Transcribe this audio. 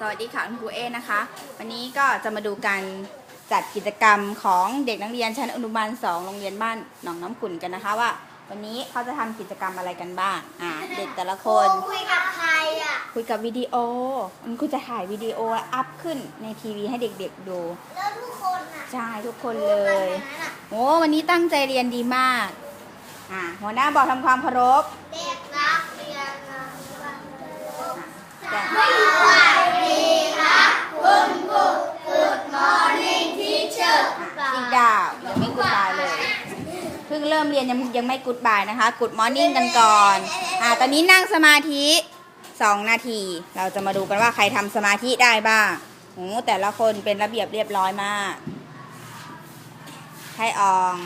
สวัสดีค่ะคุณครูเอนะคะ วันนี้ก็จะมาดูการจัดกิจกรรมของเด็กนักเรียนชั้นอนุบาลสองโรงเรียนบ้านหนองน้ำขุ่นกันนะคะว่า วันนี้เขาจะทำกิจกรรมอะไรกันบ้างอ่าเด็กแต่ละคนคุยกับใครอะคุยกับวิดีโอคุณครูจะถ่ายวิดีโออัพขึ้นในทีวีให้เด็กๆดูแล้วทุกคนอะใช่ทุกคนเลยโอ้วันนี้ตั้งใจเรียนดีมากอ่าหัวหน้าบอกทำความเคารพ งเริ่มเรียนยังยังไม่กูดบายนะคะกูดมอร์นิ่งกันก่อนอ่าตอนนี้นั่งสมาธิสองนาที เราจะมาดูกันว่าใครทำสมาธิได้บ้างโอ้แต่ละคนเป็นระเบียบเรียบร้อยมากให้ออง